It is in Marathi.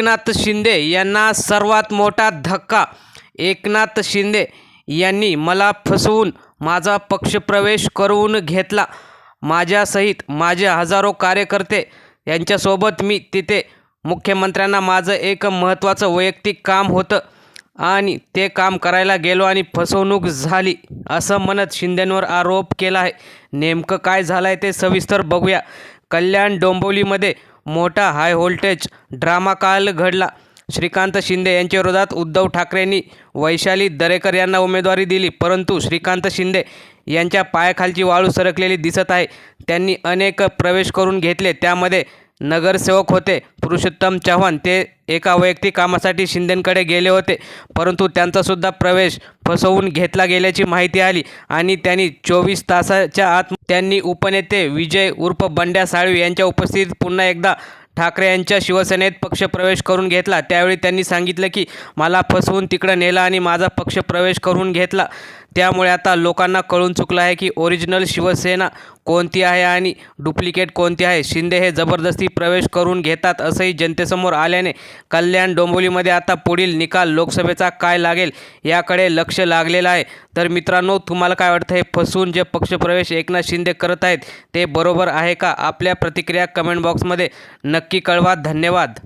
एकनाथ शिंदे यांना सर्वात मोठा धक्का. एकनाथ शिंदे यांनी मला फसवून माझा पक्षप्रवेश करून घेतला. माझ्यासहित माझे हजारो कार्यकर्ते यांच्यासोबत मी तिथे मुख्यमंत्र्यांना माझं एक महत्त्वाचं वैयक्तिक काम होतं आणि ते काम करायला गेलो आणि फसवणूक झाली असं म्हणत शिंदेंवर आरोप केला आहे. नेमकं काय झालं आहे ते सविस्तर बघूया. कल्याण डोंबिवलीमध्ये मोठा हाय व्होल्टेज ड्रामा काल घडला. श्रीकांत शिंदे यांच्या विरोधात उद्धव ठाकरेंनी वैशाली दरेकर यांना उमेदवारी दिली. परंतु श्रीकांत शिंदे यांच्या पायाखालची वाळू सरकलेली दिसत आहे. त्यांनी अनेक प्रवेश करून घेतले. त्यामध्ये नगरसेवक होते. पुरुषोत्तम चव्हाण ते एका वैयक्तिक कामासाठी शिंदेंकडे गेले होते. परंतु त्यांचासुद्धा प्रवेश फसवून घेतला गेल्याची माहिती आली आणि त्यांनी चोवीस तासाच्या आत त्यांनी उपनेते विजय उर्फ बंड्या साळवी यांच्या उपस्थितीत पुन्हा एकदा ठाकरे यांच्या शिवसेनेत पक्षप्रवेश करून घेतला. त्यावेळी त्यांनी सांगितलं की मला फसवून तिकडं नेलं आणि माझा पक्षप्रवेश करून घेतला. त्यामुळे आता लोकांना कळून चुकलं आहे की ओरिजिनल शिवसेना कोणती आहे आणि डुप्लिकेट कोणती आहे. शिंदे हे जबरदस्ती प्रवेश करून घेतात असंही जनतेसमोर आल्याने कल्याण डोंबिवलीमध्ये आता पुढील निकाल लोकसभेचा काय लागेल याकडे लक्ष लागलेलं आहे. तर मित्रांनो तुम्हाला काय वाटतं? हे फसवून जे पक्षप्रवेश एकनाथ शिंदे करत आहेत ते बरोबर आहे का? आपल्या प्रतिक्रिया कमेंट बॉक्समध्ये नक्की कळवा. धन्यवाद.